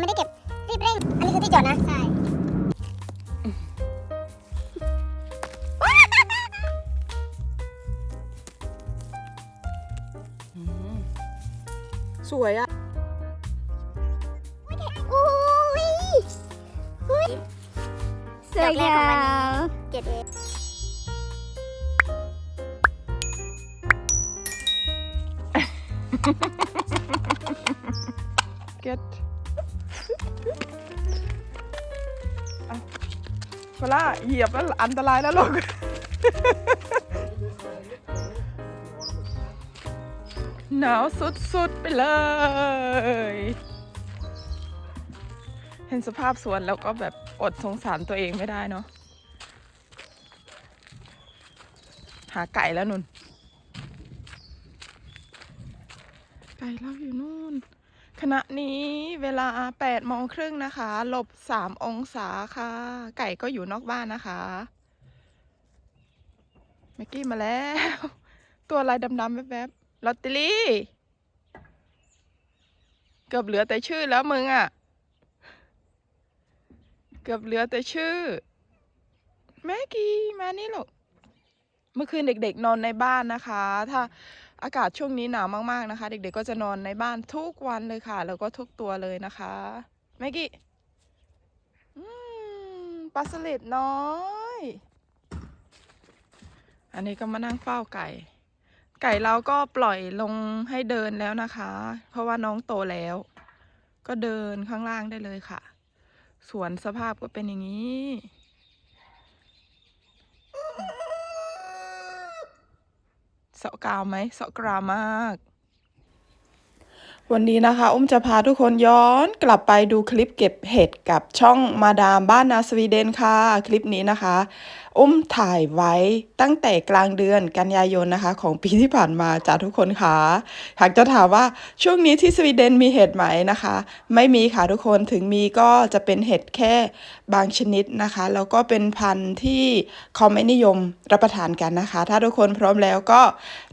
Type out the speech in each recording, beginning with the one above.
ไม่ได้เก็บ เวลาเหยียบแล้วอันตรายแล้วลูกหนาวสุดๆไปเลย เห็นสภาพสวนแล้วก็แบบอดสงสารตัวเองไม่ได้เนาะหาไก่แล้วนุ่น ไก่เราอยู่นู่น ขณะนี้เวลา8โมงครึ่งนะคะ ลบ 3 องศาค่ะ ไก่ก็อยู่นอกบ้านนะคะแม็กกี้มาแล้ว ตัวอะไรดำๆแวบๆลอตเตอรี่ เกือบเหลือแต่ชื่อแล้วมึงอะ่ะ เกือบเหลือแต่ชื่อแม็กกี้มานี่ลูกเมื่อคืนเด็กๆนอนในบ้านนะคะ ถ้า อากาศช่วงนี้หนาวมากๆนะคะ เด็กๆก็จะนอนในบ้านทุกวันเลยค่ะ แล้วก็ทุกตัวเลยนะคะแม็กกี้อืมปลาสลิดน้อย อันนี้ก็มานั่งเฝ้าไก่ ไก่เราก็ปล่อยลงให้เดินแล้วนะคะ เพราะว่าน้องโตแล้ว ก็เดินข้างล่างได้เลยค่ะ สวนสภาพก็เป็นอย่างนี้ เสาะกาวไหมเสาะกราวมาก วันนี้นะคะ อุ้มจะพาทุกคนย้อนกลับไปดูคลิปเก็บเห็ดกับช่องมาดามบ้านนาสวีเดนค่ะ คลิปนี้นะคะ อุ้มถ่ายไว้ตั้งแต่กลางเดือนกันยายนนะคะ ของปีที่ผ่านมาจ้าทุกคนค่ะหากจะถามว่าช่วงนี้ที่สวีเดนมีเห็ดไหมนะคะ ไม่มีค่ะทุกคนถึงมีก็จะเป็นเห็ดแค่บางชนิดนะคะ แล้วก็เป็นพันธุ์ที่เขาไม่นิยมรับประทานกันนะคะ ถ้าทุกคนพร้อมแล้วก็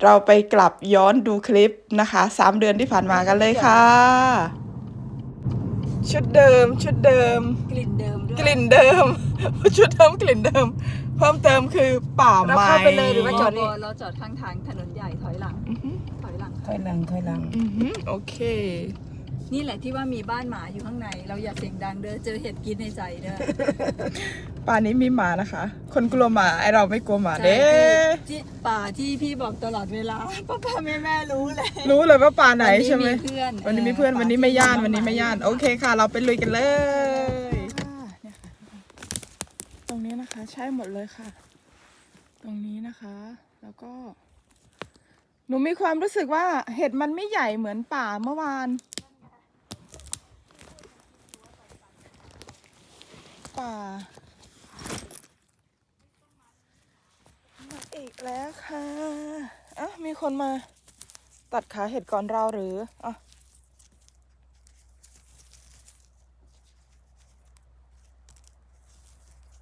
เราไปกลับย้อนดูคลิปนะคะสามเดือนที่ผ่านมากันเลยค่ะ ชุดเดิมชุดเดิม กลิ่นเดิมด้วยกลิ่นเดิม ชุดเดิมกลิ่นเดิม เพิ่มเติมคือป่าเราไม้เข้าไปเลยหรือว่าจอดนี่ เราจอดข้างทางถนนใหญ่ถอยหลังถอยหลังถอยหลังถอยหลัง อือหือโอเคนี่แหละที่ว่ามีบ้านหมาอยู่ข้างใน เราอย่าเสียงดังเด้อเจอเห็ดกินในใจเด้อป่านี้มีหมานะคะ คนกลัวหมาไอเราไม่กลัวหมาเด้ที่ป่าที่พี่บอกตลอดเวลาป้าป้าแม่แม่รู้เลย รู้เลยว่าป่าไหนวัใช่ไหมเพื่อนวันนี้มีเพื่อนวันนี้ไม่ย่านวันนี้ไม่ย่าน โอเคค่ะ เราไปลุยกันเลยเนี่ยค่ะตรงนี้นะคะ ใช่หมดเลยค่ะ ตรงนี้นะคะ แล้วก็ หนูมีความรู้สึกว่าเห็ดมันไม่ใหญ่เหมือนป่าเมื่อวาน ป่ามาอีกแล้วค่ะอะมีคนมาตัดขาเห็ดก่อนเราหรืออะ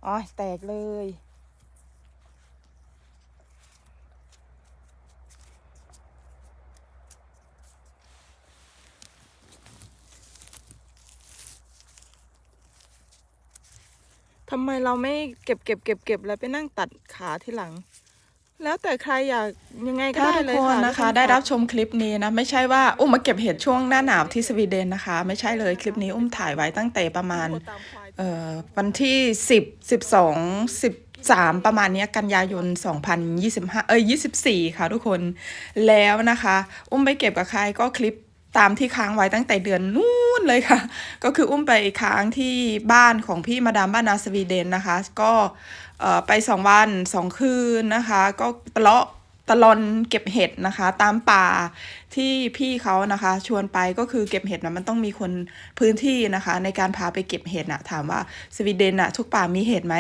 อ๋อแตกเลย ทำไมเราไม่เก็บเก็บเก็บเก็บแล้วไปนั่งตัดขาทีหลัง แล้วแต่ใครอยากยังไงก็ได้เลยค่ะนะคะ ได้รับชมคลิปนี้นะ ไม่ใช่ว่าอุ้มมาเก็บเห็ดช่วงหน้าหนาวที่สวีเดนนะคะ ไม่ใช่เลยคลิปนี้อุ้มถ่ายไว้ตั้งแต่ประมาณเอ่อวันที่ 10 12 13 ประมาณเนี้ยกันยายน 2025 เอ้ย24 ค่ะทุกคนแล้วนะคะ อุ้มไปเก็บกับใครก็คลิปตามที่ค้างไว้ตั้งแต่เดือนนู้นเลยค่ะ ก็คืออุ้มไปค้างที่บ้านของพี่มาดามบ้านนาสวีเดนนะคะ ก็เอ่อ ไปสองวันสองคืนนะคะ ก็ตะเลาะตะลอนเก็บเห็ดนะคะ ตามป่าที่พี่เขานะคะ ชวนไปก็คือเก็บเห็ดนะมันต้องมีคนพื้นที่นะคะ ในการพาไปเก็บเห็ดนะถามว่าสวีเดนอะทุกป่ามีเห็ดไหม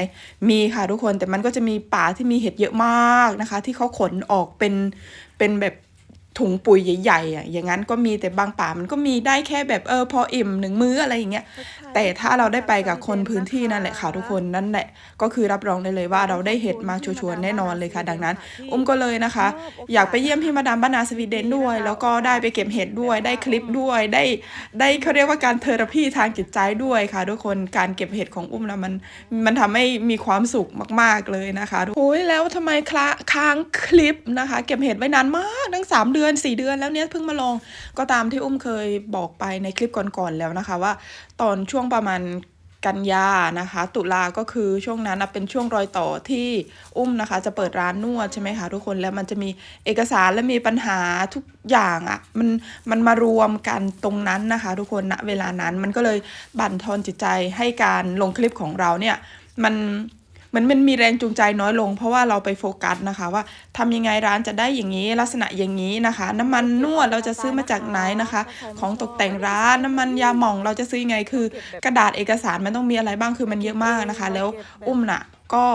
มีค่ะทุกคนแต่มันก็จะมีป่าที่มีเห็ดเยอะมากนะคะ ที่เขาขนออกเป็นเป็นแบบ ถุงปุ๋ยใหญ่ๆอะอย่างนั้นก็มีแต่บางป่ามันก็มีได้แค่แบบเออพออิ่มหนึ่งมื้ออะไรอย่างเงี้ยแต่ถ้าเราได้ไปกับคนพื้นที่นั่นแหละค่ะทุกคนนั่นแหละ ก็คือรับรองได้เลยว่าเราได้เห็ดมาชัวร์ๆแน่นอนเลยค่ะ ดังนั้น อุ้มก็เลยนะคะ อยากไปเยี่ยมพี่มาดามบ้านนาสวีเดนด้วย แล้วก็ได้ไปเก็บเห็ดด้วยได้คลิปด้วยได้ได้เขาเรียกว่าการเทอราพีทางจิตใจด้วยค่ะ ทุกคนการเก็บเห็ดของอุ้มนะมันมันทำให้มีความสุขมาก ๆเลยนะคะโอ้ยแล้วทำไมคละค้างคลิปนะคะ เก็บเห็ดไว้นานมากตั้งสามเดือนสี่เดือนแล้วเนี่ยเพิ่งมาลองก็ตามที่อุ้มเคยบอกไปในคลิปก่อนๆแล้วนะคะว่า ตอนช่วงประมาณกันยานะคะ ตุลาก็คือช่วงนั้นเป็นช่วงรอยต่อที่อุ้มนะคะ จะเปิดร้านนวดใช่ไหมคะทุกคนแล้วมันจะมีเอกสารและมีปัญหาทุกอย่างอะ่ะมันมันมารวมกันตรงนั้นนะคะ ทุกคนณเวลานั้นมันก็เลยบั่นทอนจิตใจให้การลงคลิปของเราเนี่ยมัน เหมันมันมีแรงจูงใจน้อยลง เพราะว่าเราไปโฟกัสนะคะ ว่าทำยังไงร้านจะได้อย่างนี้ ลักษณะอย่างนี้นะคะ น้ำมันนวดเราจะซื้อมาจากไหนนะคะ ของตกแต่งร้านน้ำมันยาหม่องเราจะซื้อยังไงคือ กระดาษเอกสารมันต้องมีอะไรบ้างคือมันเยอะมากนะคะ แล้วอุ้มน่ะก็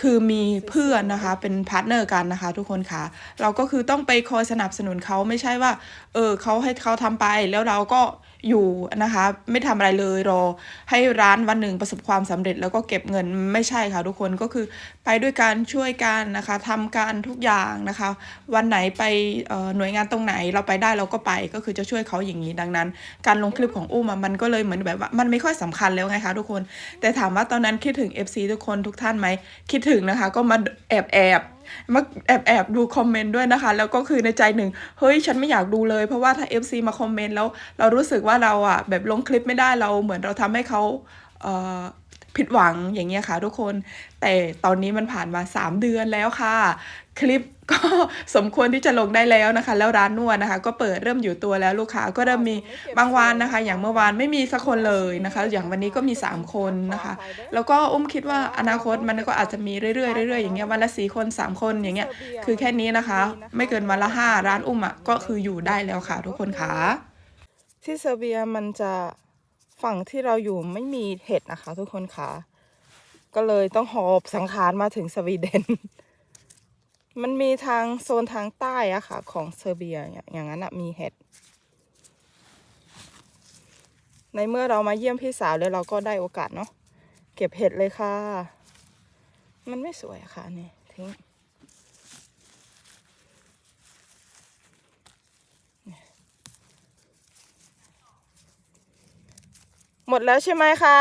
คือมีเพื่อนนะคะเป็นพาร์ทเนอร์กันนะคะ ทุกคนค่ะเราก็คือต้องไปคอยสนับสนุนเขาไม่ใช่ว่า เออเขาให้เขาทำไปแล้วเราก็ อยู่นะคะไม่ทำอะไรเลยรอ ให้ร้านวันหนึ่งประสบความสำเร็จแล้วก็เก็บเงินไม่ใช่ค่ะทุกคนก็คือไปด้วยการช่วยกันนะคะทำการทุกอย่างนะคะ วันไหนไปเอ่อหน่วยงานตรงไหนเราไปได้เราก็ไปก็คือจะช่วยเขาอย่างนี้ดังนั้น การลงคลิปของอุ้มมันก็เลยเหมือนแบบว่ามันไม่ค่อยสำคัญแล้วไงคะทุกคน แต่ถามว่าตอนนั้นคิดถึง FC ทุกคนทุกท่านไหมคิดถึงนะคะ ก็มาแอบแอบ มาแอบแอบดูคอมเมนต์ด้วยนะคะ แล้วก็คือในใจหนึ่ง เฮ้ย ฉันไม่อยากดูเลย เพราะว่าถ้า FC มาคอมเมนต์แล้วเรารู้สึกว่าเราอะแบบลงคลิปไม่ได้เราเหมือนเราทำให้เขาเอ่อ ผิดหวังอย่างเงี้ยค่ะทุกคน แต่ตอนนี้มันผ่านมา 3 เดือนแล้วค่ะ คลิปก็สมควรที่จะลงได้แล้วนะคะ แล้วร้านนวดนะคะ ก็เปิดเริ่มอยู่ตัวแล้วลูกค้าก็เริ่มมีบางวันนะคะ อย่างเมื่อวานไม่มีสักคนเลยนะคะ อย่างวันนี้ก็มี 3 คนนะคะ แล้วก็อุ้มคิดว่าอนาคตมันก็อาจจะมีเรื่อยๆเรื่อยๆอย่างเงี้ยวันละสี่คนสามคนอย่างเงี้ยคือแค่นี้นะคะ ไม่เกินวันละห้าร้านอุ้มอะก็คืออยู่ได้แล้วค่ะ ทุกคนค่ะที่เซอร์เบียมันจะ ฝั่งที่เราอยู่ไม่มีเห็ดนะคะ ทุกคนค่ะ ก็เลยต้องหอบสังขารมาถึงสวีเดน มันมีทางโซนทางใต้อะค่ะ ของเซอร์เบียเนี่ยอย่างนั้นอะมีเห็ดในเมื่อเรามาเยี่ยมพี่สาวแล้วเราก็ได้โอกาสเนาะเก็บเห็ดเลยค่ะ มันไม่สวยอะค่ะนี่ทิ้ง หมดแล้วใช่ไหมคะ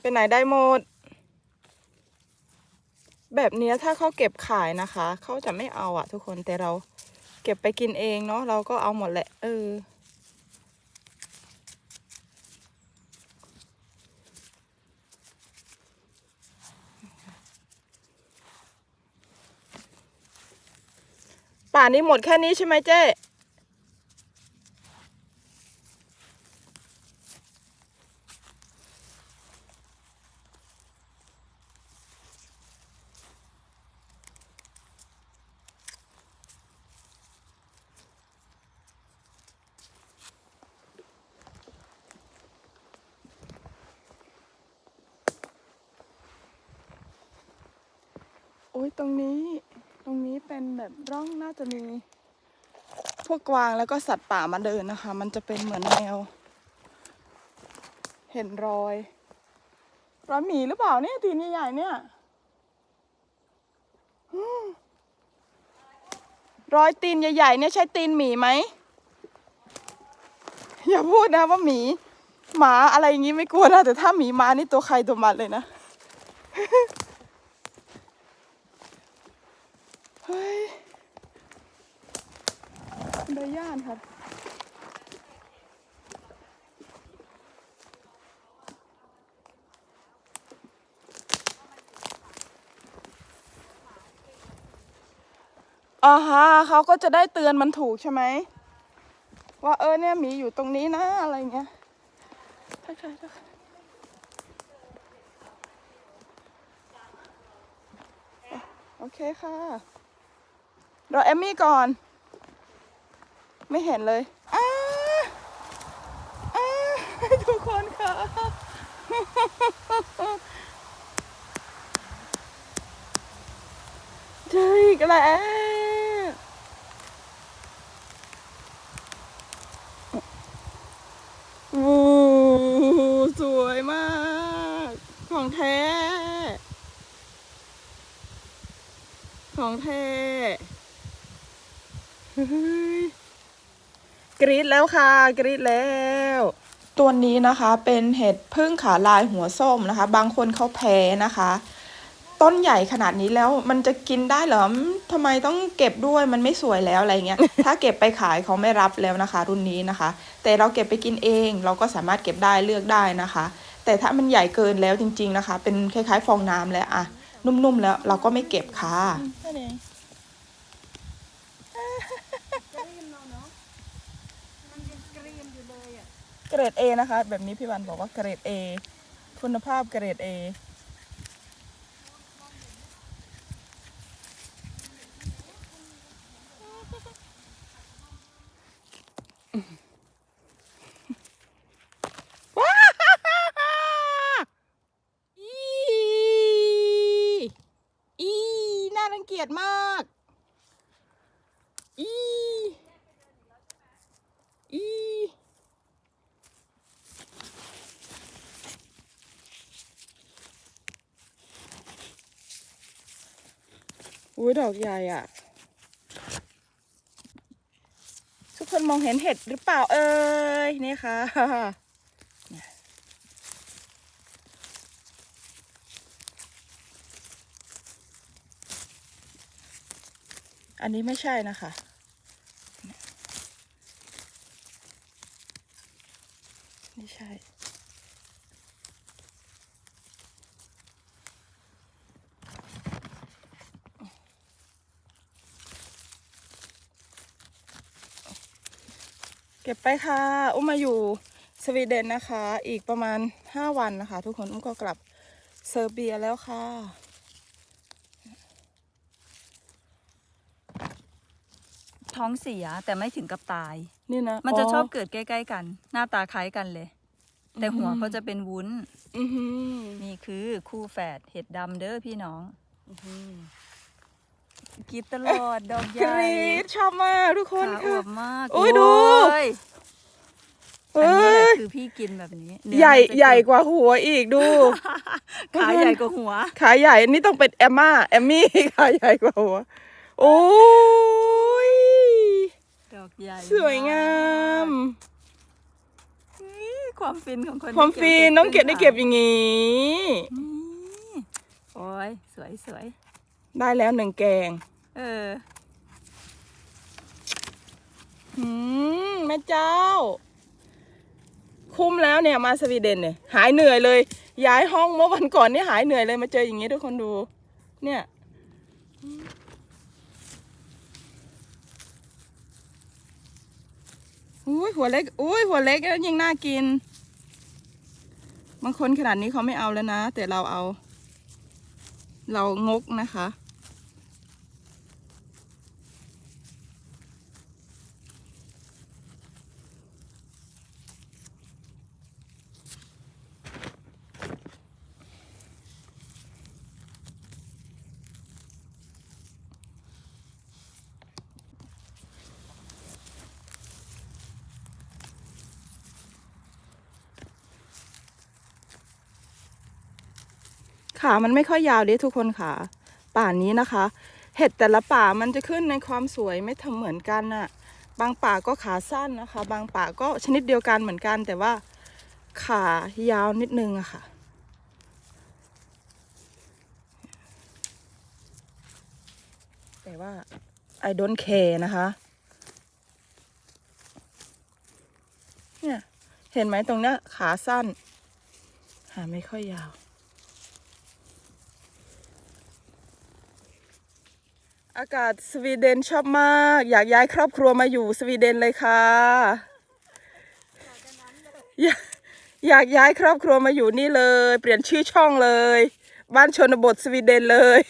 เป็นไหนได้หมด แบบนี้ถ้าเขาเก็บขายนะคะ เขาจะไม่เอาอะทุกคนแต่เราเก็บไปกินเองเนาะเราก็เอาหมดแหละเออป่านนี้หมดแค่นี้ใช่ไหมเจ๊ โอ้ยตรงนี้ ตรงนี้เป็นแบบ ร่องน่าจะมี พวกกวางแล้วก็สัตว์ป่ามาเดินนะคะ มันจะเป็นเหมือนแนว เห็นรอยรอยหมีหรือเปล่าเนี่ยตีนใหญ่ๆเนี่ยรอยตีนใหญ่ๆเนี่ยใช่ตีนหมีไหมอย่าพูดนะว่าหมี หมาอะไรอย่างงี้ไม่กลัวนะแต่ถ้าหมีมานี่ตัวใครตัวมันเลยนะเฮ้ย เดย่านครับอ่าฮะเขาก็จะได้เตือนมันถูกใช่ไหม ว่าเออเนี่ยหมีอยู่ตรงนี้นะอะไรเงี้ยทักทายทักทายโอเคค่ะรอเอมมี่ก่อน ไม่เห็นเลยอ้าอ้าทุกคนค่ะเจออีกแล้ว ของแท้ ของแท้เฮ้ยกรีด แล้วค่ะ กรีดแล้ว ตัวนี้นะคะเป็นเห็ดพึ่งขาลายหัวส้มนะคะ บางคนเขาแพ้นะคะ ต้นใหญ่ขนาดนี้แล้วมันจะกินได้เหรออืมทำไมต้องเก็บด้วยมันไม่สวยแล้วอะไรเงี้ย ถ้าเก็บไปขายเขาไม่รับแล้วนะคะ รุ่นนี้นะคะ แต่เราเก็บไปกินเองเราก็สามารถเก็บได้เลือกได้นะคะ แต่ถ้ามันใหญ่เกินแล้วจริง ๆนะคะ เป็นคล้ายๆ ฟองน้ำแล้วอะนุ่มๆแล้วเราก็ไม่เก็บค่ะ เกรด A นะคะ แบบนี้พี่วันบอกว่าเกรด A คุณภาพเกรด A ว้าอีอีน่ารังเกียจมาก อีอีอุ้ย ดอกใหญ่อะ ทุกคนมองเห็นเห็ดหรือเปล่าเอ่ยนี่ค่ะอันนี้ไม่ใช่นะคะ ไม่ใช่ เก็บไปค่ะ อุ้มมาอยู่สวีเดนนะคะ อีกประมาณ5วันนะคะ ทุกคนอุ้มก็กลับเซอร์เบียแล้วค่ะ ท้องเสียแต่ไม่ถึงกับตาย นี่นะมันจะชอบเกิดใกล้ๆกัน หน้าตาคล้ายกันเลย แต่หัวเขาจะเป็นวุ้นอือหือนี่คือคู่แฝดเห็ดดำเด้อพี่น้อง อื้ อหือกินตลอดดอกใหกญ่รี๊ดชอบมากทุกคนขาอค่ะวบมากโอ้ยดูเอ้ยเอ้อันนี้แหละยคือพี่กินแบบนี้เนื้อใหญ่มันจะใหญ่กว่าหัวอีกดู ขาใหญ่กว่าหัว ขาใหญ่นี่ต้องเป็นแอมมาแอมมี่ ขาใหญ่กว่าหัว โอ้ย ดอกใหญ่สวยงามนี่ความฟินของคนความฟินน้องเก็บได้เก็บอย่างงี้ นี่โอ้ยสวยสวย ได้แล้วหนึ่งแกง เออหืมแม่เจ้า คุ้มแล้วเนี่ยมาสวีเดนเนี่ย หายเหนื่อยเลย ย้ายห้องเมื่อวันก่อนนี่หายเหนื่อยเลยมาเจออย่างนี้ทุกคนดู เนี่ยอุ้ยหัวเล็กอุ้ยหัวเล็กแล้วยิ่งน่ากิน บางคนขนาดนี้เขาไม่เอาแล้วนะ แต่เราเอา เรางกนะคะ ขามันไม่ค่อยยาวเด้ทุกคนค่ะ ป่านี้นะคะ เห็ดแต่ละป่ามันจะขึ้นในความสวยไม่ทำเหมือนกันน่ะ บางป่าก็ขาสั้นนะคะ บางป่าก็ชนิดเดียวกันเหมือนกัน แต่ว่าขายาวนิดนึงอะค่ะ แต่ว่า I don't care นะคะเนี่ยเห็นไหมตรงเนี้ยขาสั้น หาไม่ค่อยยาว อากาศสวีเดนชอบมาก อยากย้ายครอบครัวมาอยู่สวีเดนเลยค่ะอยากอยากย้ายครอบครัวมาอยู่นี่เลย เปลี่ยนชื่อช่องเลย บ้านชนบทสวีเดนเลย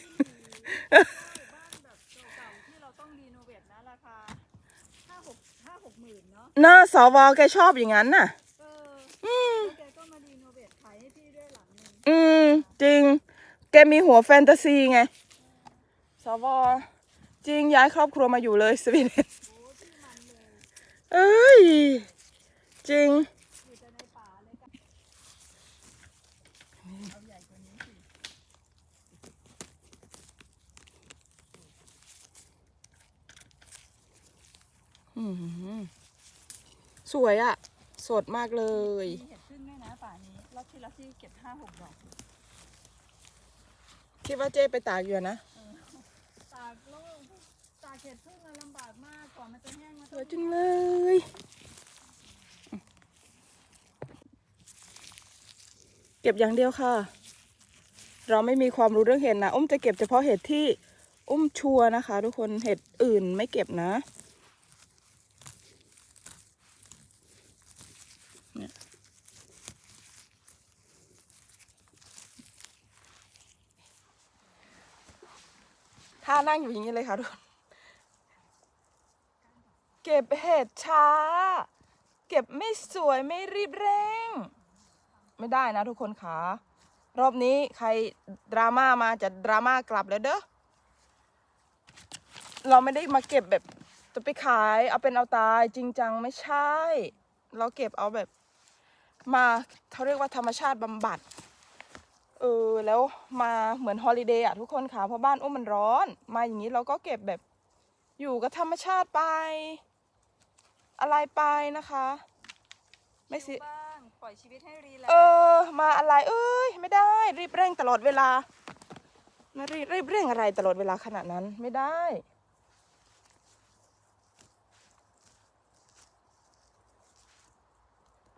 ที่เราต้องรีโนเวทนะราคาห้าหกห้าหกหมื่นเนาะน่าสวแกชอบอย่างนั้นน่ะเออแล้วแกก็มารีโนเวทขายให้พี่ด้วยหลังหนึงอืม จริง แกมีหัวแฟนตาซีไงสว จริงย้ายครอบครัวมาอยู่เลยสวีเดนเอ้ย จริงสวยอะ สดมากเลยเห็ดขึ้นด้วนะป่านี้ล็อตที่ล็อตที่เก็บห้าหกดอก คิดว่าเจ๊ไปตากอยู่นะ เห็ดพึ่งอะลำบากมากกว่ามันจะแห้งมันสต้อวยจังเลย เก็บอย่างเดียวค่ะ เราไม่มีความรู้เรื่องเห็ดนะอุ้มจะเก็บเฉพาะเห็ดที่อุ้มชัวนะคะ ทุกคนเห็ดอื่นไม่เก็บนะเนี่ยท่านั่งอยู่อย่างนี้เลยค่ะทุกคน เก็บเห็ดช้า เก็บไม่สวยไม่รีบเร่ง ไม่ได้นะทุกคนขารอบนี้ใครดราม่ามาจะดราม่ากลับแล้วเด้อเราไม่ได้มาเก็บแบบจะไปขายเอาเป็นเอาตายจริงจังไม่ใช่ เราเก็บเอาแบบ มาเขาเรียกว่าธรรมชาติบำบัดเออแล้วมาเหมือนฮอลิเดย์อะทุกคนค่ะเพราะบ้านอุ้มมันร้อน มาอย่างนี้เราก็เก็บแบบอยู่กับธรรมชาติไป อะไรไปนะคะ ไม่สิบ้างปล่อยชีวิตให้รีแลกซ์เออ มาอะไรเอ้ยไม่ได้รีบเร่งตลอดเวลาไม่รีบรีบเร่งอะไรตลอดเวลาขนาดนั้นไม่ได้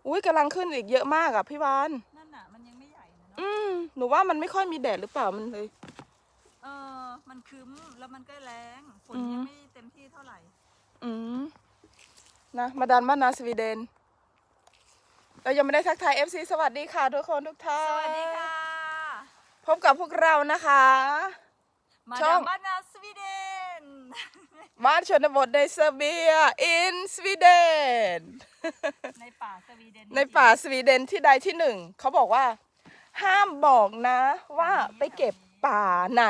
อุ้ยกำลังขึ้นอีกเยอะมากอะพี่วาน นั่นน่ะมันยังไม่ใหญ่นะเนาะอืมหนูว่ามันไม่ค่อยมีแดดหรือเปล่ามันเลย เออ มันคืมแล้วมันก็แรงฝนอืม ยังไม่เต็มที่เท่าไหร่ อืม นะมาดันบ้านนาสวีเดน เรายังไม่ได้ทักทาย FC สวัสดีค่ะทุกคนทุกท่านสวัสดีค่ะ พบกับพวกเรานะคะ มาช่ดาองมบ้านนาสวีเดน บ้านชนบทในเซอร์เบีย in สวีเดน ในป่าสวีเดนในป่าสวีเดนที่ใดที่หนึ่ง เขาบอกว่า ห้ามบอกนะ ว่าไปเก็บป่าไหน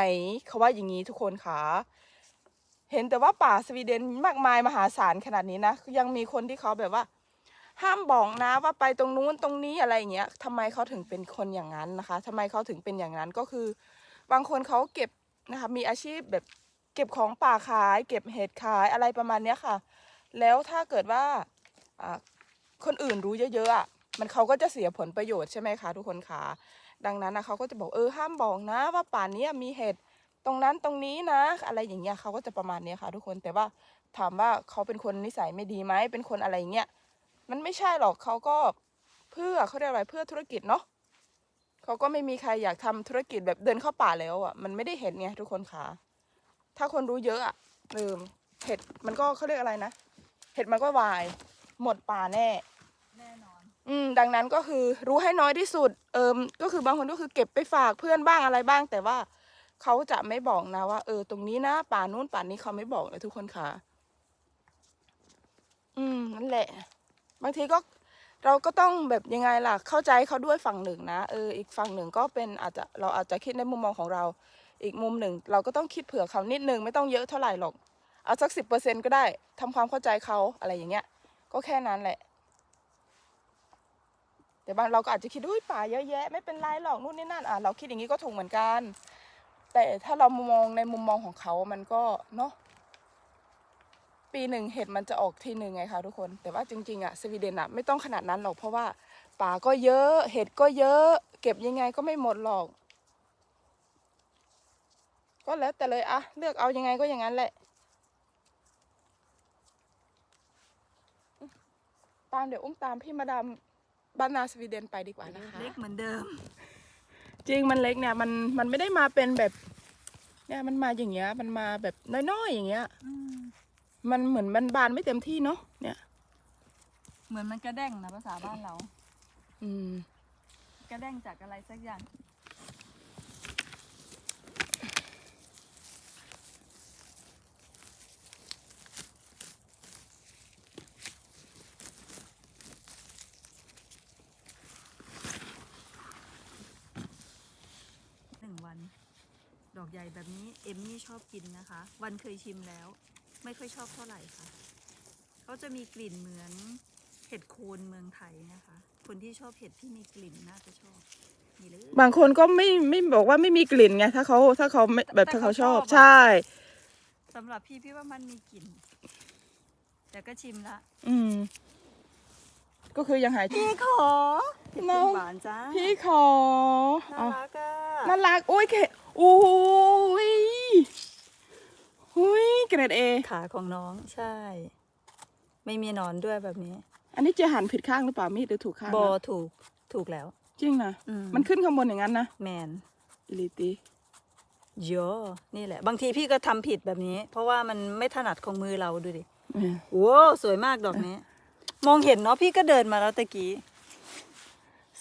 เขาว่าอย่างนี้ทุกคนค่ะ เห็นแต่ว่าป่าสวีเดนมากมายมหาศาลขนาดนี้นะ ยังมีคนที่เขาแบบว่า ห้ามบอกนะว่าไปตรงนู้นตรงนี้อะไรอย่างเงี้ยทำไมเขาถึงเป็นคนอย่างนั้นนะคะทำไมเขาถึงเป็นอย่างนั้นก็คือ บางคนเขาเก็บนะคะมีอาชีพแบบเก็บของป่าขาย เก็บเห็ดขายอะไรประมาณเนี้ยค่ะ แล้วถ้าเกิดว่าคนอื่นรู้เยอะๆอะมันเขาก็จะเสียผลประโยชน์ใช่ไหมคะทุกคนคะดังนั้นนะเขาก็จะบอกเออห้ามบอกนะว่าป่านี้มีเห็ด ตรงนั้นตรงนี้นะ อะไรอย่างเงี้ยเขาก็จะประมาณเนี้ยค่ะ ทุกคนแต่ว่าถามว่าเขาเป็นคนนิสัยไม่ดีไหมเป็นคนอะไรอย่างเงี้ยมันไม่ใช่หรอกเขาก็เพื่อเขาเรียกอะไรเพื่อธุรกิจเนาะเขาก็ไม่มีใครอยากทำธุรกิจแบบเดินเข้าป่าแล้วอะมันไม่ได้เห็นไงทุกคนค่ะ ถ้าคนรู้เยอะอะเออเห็ดมันก็เขาเรียกอะไรนะเห็ดมันก็วาย หมดป่าแน่แน่นอน อืม ดังนั้นก็คือรู้ให้น้อยที่สุด เอิมก็คือบางคนก็คือเก็บไปฝากเพื่อนบ้างอะไรบ้าง แต่ว่า เขาจะไม่บอกนะว่า เออ ตรงนี้นะป่านู้นป่านี้เขาไม่บอกเลยทุกคนค่ะ อืมนั่นแหละ บางทีก็เราก็ต้องแบบยังไงล่ะ เข้าใจเขาด้วยฝั่งหนึ่งนะเอออีกฝั่งหนึ่งก็เป็นอาจจะเราอาจจะคิดในมุมมองของเรา อีกมุมหนึ่ง เราก็ต้องคิดเผื่อเขานิดนึงไม่ต้องเยอะเท่าไหร่หรอกเอาสักสิบเปอร์เซ็นก็ได้ทำความเข้าใจเขาอะไรอย่างเงี้ย ก็แค่นั้นแหละแต่บางเราก็อาจจะคิดด้วยป่าเยอะแยะ ไม่เป็นไรหรอกนู่นนี่นั่นอะเราคิดอย่างนี้ก็ถูกเหมือนกัน แต่ถ้าเรามองในมุมมองของเขามันก็เนาะปีหนึ่งเห็ดมันจะออกทีหนึ่งไงคะทุกคน แต่ว่าจริงๆอะสวีเดนอะไม่ต้องขนาดนั้นหรอกเพราะว่าป่าก็เยอะ เห็ดก็เยอะ เก็บยังไงก็ไม่หมดหรอก ก็แล้วแต่เลยอะเลือกเอายังไงก็อย่างนั้นแหละ ตามเดี๋ยวอุ้มตามพี่มาดามบ้านนาสวีเดนไปดีกว่านะคะ เล็กเหมือนเดิม จริงมันเล็กเนี่ยมันมันไม่ได้มาเป็นแบบ เนี่ยมันมาอย่างเงี้ย มันมาแบบน้อยๆอย่างเงี้ย อืมมันเหมือนมันบานไม่เต็มที่เนาะเนี่ย เหมือนมันกระแด้งนะภาษาบ้านเรา อืม กระแด้งจากอะไรสักอย่าง หนึ่งวัน ด อกใหญ่แบบนี้เอมมี่ชอบกินนะคะ วันเคยชิมแล้ว ไม่ค่อยชอบเท่าไหร่ค่ะเขาจะมีกลิ่นเหมือนเห็ดโคนเมืองไทยนะคะ คนที่ชอบเห็ดที่มีกลิ่นน่าจะชอบนี่เลยบางคนก็ไม่ไม่บอกว่าไม่มีกลิ่นไงถ้าเขาถ้าเขาไม่แบบถ้าเขาชอบใช่ สำหรับพี่พี่ว่ามันมีกลิ่นแแต่ก็ชิมละอืม ก็คือยังหายพี่ขอเห็ดน้องหวานจ้าพี่ขอน่าเอารักอะน่ารักอุ้ยเกอุ้ยอุ้ยเกรดเอขาของน้องใช่ ไม่มีหนอนด้วยแบบนี้ อันนี้เจะหันผิดข้างหรือเปล่ามีดหรือถูกข้างโบนะถูกถูกแล้ว จริงนะอืม มันขึ้นข้างบนอย่างนั้นนะแมนอิลิตีเยอะนี่แหละ บางทีพี่ก็ทำผิดแบบนี้ เพราะว่ามันไม่ถนัดของมือเราดูดิโอ้สวยมากดอกนี้ มองเห็นเนาะพี่ก็เดินมาแล้วตะกี้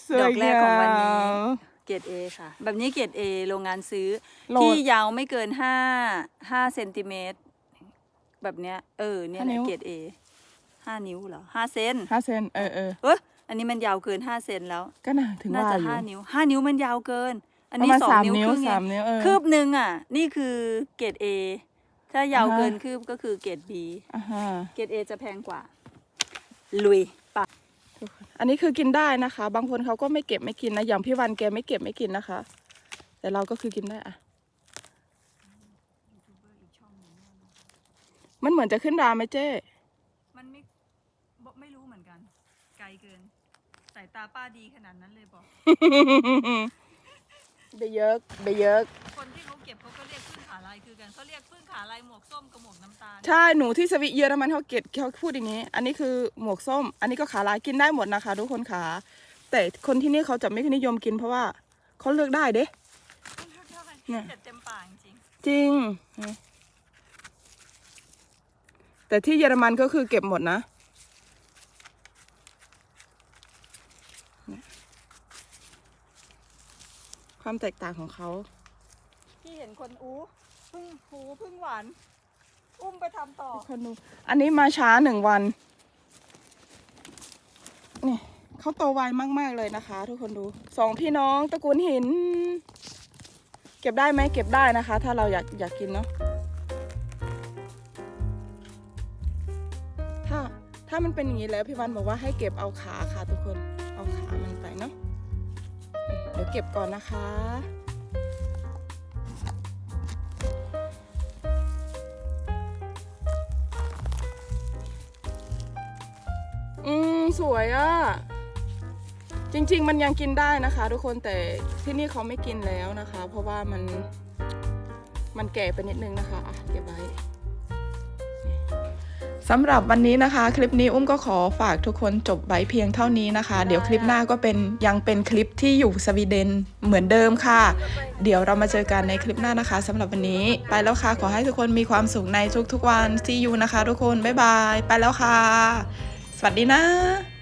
สวยดอกแรกของวันนี้งาม เกรดเอค่ะ แบบนี้เกรดเอโรงงานซื้อโหลดที่ยาวไม่เกินห้าห้าเซนติเมตรแบบเนี้ยเออเนี่ยแหละเกรดเอห้านิ้วเหรอห้าเซนห้าเซนเออเออเอ้ยอันนี้มันยาวเกินห้าเซนแล้ว ก็น่าถึงน่าว่าจะอยู่ห้านิ้วห้านิ้วมันยาวเกิน อันประนี้มาณสองสามนิ้วนิ้วครึ่งเอสามงนิ้วเออ คืบหนึ่งอะ นี่คือเกรดเอถ้ายาวอ่าฮะ เกินคืบก็คือเกรดบีอ่าฮะเกรดเอจะแพงกว่า ลุยปะ อันนี้คือกินได้นะคะ บางคนเขาก็ไม่เก็บไม่กินนะอย่างพี่วันแกไม่เก็บไม่กินนะคะ แต่เราก็คือกินได้อะมันเหมือนจะขึ้นราไหมเจ้มันไม่บไม่รู้เหมือนกัน ไกลเกินสายตาป้าดีขนาดนั้นเลยบอกเบเยอะเบเยอะคนที่เขาเก็บเขาก็เรียกพึ่งขาลายคือกันเขาเรียกพึ่งขาลายหมวกส้มกับหมวกน้ำตาลใช่หนูที่สวิตเยอรมันเขาเก็บเขาพูดอย่างนี้ อันนี้คือหมวกส้ม อันนี้ก็ขาลายกินได้หมดนะคะ ทุกคนขาแต่คนที่นี่เขาจะไม่นิยมกินเพราะว่าเขาเลือกได้เด้เนี่ยเด็ดเต็มปากจริงจริง แต่ที่เยอรมันก็คือเก็บหมดนะเนี่ยความแตกต่างของเขาๆพี่เห็นคนอู้ พึ่งหูพึ่งหวาน อุ้มไปทำต่อ คนดูอันนี้มาช้าหนึ่งวัน นี่เขาโตไวมาก ๆ เลยนะคะ ทุกคนดู สองพี่น้องตระกูลหิน เก็บได้ไหมเก็บได้นะคะ ถ้าเราอยากอยากกินเนาะ ถ้าถ้ามันเป็นอย่างนี้แล้วพี่วันบอกว่าให้เก็บเอาขาค่ะทุกคน เอาขามันไปเนาะ เดี๋ยวเก็บก่อนนะคะ สวยอะ่ะ จริง ๆ มันยังกินได้นะคะ ทุกคนแต่ที่นี่เขาไม่กินแล้วนะคะ เพราะว่ามันมันแก่ไปนิดนึงนะคะอะเก็บไว้สำหรับวันนี้นะคะ คลิปนี้อุ้มก็ขอฝากทุกคนจบไว้เพียงเท่านี้นะคะ เดี๋ยวคลิปหน้าก็เป็นยังเป็นคลิปที่อยู่สวีเดนเหมือนเดิมค่ะ เดี๋ยวเรามาเจอกันในคลิปหน้านะคะสำหรับวันนี้ ไปแล้วค่ะ ขอให้ทุกคนมีความสุขในทุกๆวัน see you นะคะ ทุกคนบ๊ายบาย ไปแล้วค่ะ สวัสดีนะ